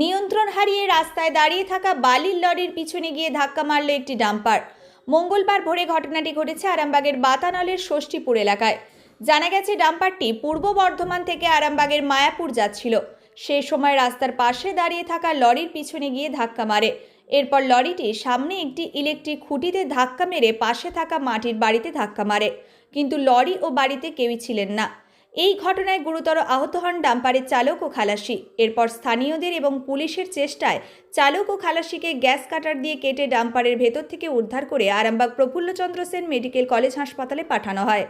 নিয়ন্ত্রণ হারিয়ে রাস্তায় দাঁড়িয়ে থাকা বালির লরির পিছনে গিয়ে ধাক্কা মারল একটি ডাম্পার। মঙ্গলবার ভোরে ঘটনাটি ঘটেছে আরামবাগের বাতানলের ষষ্ঠীপুর এলাকায়। জানা গেছে, ডাম্পারটি পূর্ব বর্ধমান থেকে আরামবাগের মায়াপুর যাচ্ছিল। সেই সময় রাস্তার পাশে দাঁড়িয়ে থাকা লরির পিছনে গিয়ে ধাক্কা মারে। এরপর লরিটি সামনে একটি ইলেকট্রিক খুঁটিতে ধাক্কা মেরে পাশে থাকা মাটির বাড়িতে ধাক্কা মারে। কিন্তু লরি ও বাড়িতে কেউই ছিলেন না। এই ঘটনায় গুরুতর আহত হন ডাম্পারের চালক ও খালাসি। এরপর স্থানীয়দের এবং পুলিশের চেষ্টায় চালক ও খালাসিকে গ্যাস কাটার দিয়ে কেটে ডাম্পারের ভেতর থেকে উদ্ধার করে আরামবাগ প্রফুল্লচন্দ্র সেন মেডিকেল কলেজ হাসপাতালে পাঠানো হয়।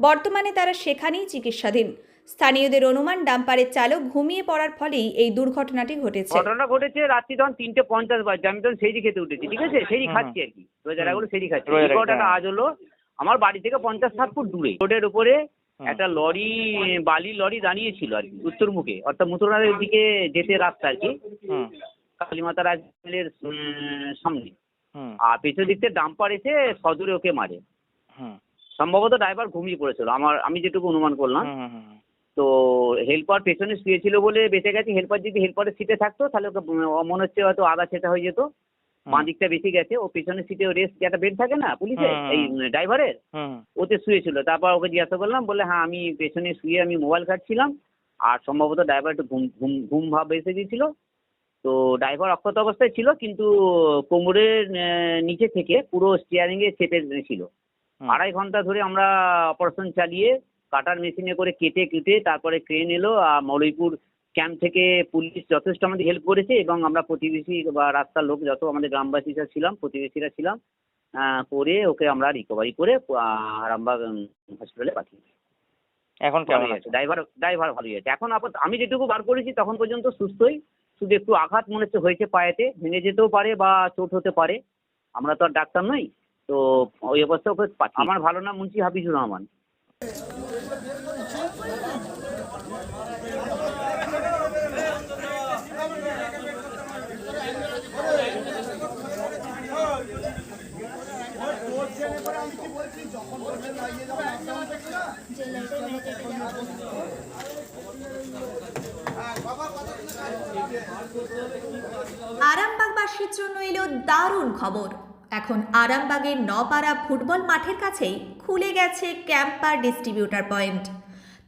বর্তমানে তারা সেখানেই চিকিৎসাধীন। স্থানীয়দের অনুমান ডাম্পারের চালক ঘুমিয়ে পড়ার ফলেই এই দুর্ঘটনাটি ঘটেছে। ঘটনা ঘটেছে রাত্রি তখন তিনটে পঞ্চাশ বাজছে। আমি তখন সেই খেতে উঠেছি ঠিক আছে? সেই খাচ্ছি আর কি। রোজার আগুলো সেই খাচ্ছি। হ্যাঁ। আজ হলো আমার বাড়ি থেকে পঞ্চাশ ষাট ফুট দূরে। রোডের উপরে। একটা লরি বালির লরি দাঁড়িয়েছিল আর কি উত্তর মুখে অর্থাৎ মুসলমানের দিকে যেতে রাস্তা আর কি কালীমাতা রাজের সামনে। আর পেছন দিক থেকে ডাম্পার এসে সদূরে ওকে মারে। সম্ভবত ড্রাইভার ঘুমিয়ে পড়েছিল। আমার আমি যেটুকু অনুমান করলাম। তো হেল্পার পেছনে শুয়েছিল বলে বেঁচে গেছে। হেল্পার যদি হেল্পারের সিটে থাকতো তাহলে ওকে মনে হচ্ছে হয়তো আধা ছেটা হয়ে যেত। বাঁ দিকটা বেশি গেছে ও পেছনের সিটে রেস্ট একটা বেড থাকে না পুলিশের এই ড্রাইভারের ওতে শুয়েছিল। তারপর ওকে জিজ্ঞাসা করলাম বলে হ্যাঁ আমি পেছনে শুয়ে আমি মোবাইল ঘাটছিলাম আর সম্ভবত ড্রাইভার একটু ঘুম ঘুম ঘুম ভাব এসে গিয়েছিল। তো ড্রাইভার অক্ষত অবস্থায় ছিল কিন্তু কোমরের নিচে থেকে পুরো স্টিয়ারিং এ চেপে ছিল। আড়াই ঘণ্টা ধরে আমরা অপারেশন চালিয়ে কাটার মেশিনে করে কেটে কেটে তারপরে ক্রেন এলো আর মৌলভীপুর ক্যাম্প থেকে পুলিশ যথেষ্ট আমাদের হেল্প করেছে এবং আমরা প্রতিবেশী বা রাস্তার লোক যত আমাদের গ্রামবাসীরা ছিলাম প্রতিবেশীরা ছিলাম করে ওকে আমরা রিকভারি করে আরামবাগ হসপিটালে পাঠিয়েছি এখন কেমন ভালোই আছে? ড্রাইভার ড্রাইভার ভালোই আছে। এখন আপাতত আমি যেটুকু বার করেছি তখন পর্যন্ত সুস্থই শুধু একটু আঘাত মনে হচ্ছে হয়েছে পায়েতে ভেঙে যেতেও পারে বা চোট হতে পারে আমরা তো আর ডাক্তার নই তো ওই অবস্থা আমার ভালো নাম মুন্সি হাফিজুর রহমান। আরামবাগবাসীর জন্য এলো দারুণ খবর। এখন আরামবাগের নপাড়া ফুটবল মাঠের কাছেই খুলে গেছে ক্যাম্পার ডিস্ট্রিবিউটার পয়েন্ট।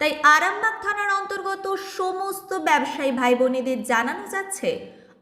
তাই আরামবাগ থানার অন্তর্গত সমস্ত ব্যবসায়ী ভাই বোনেদের জানানো যাচ্ছে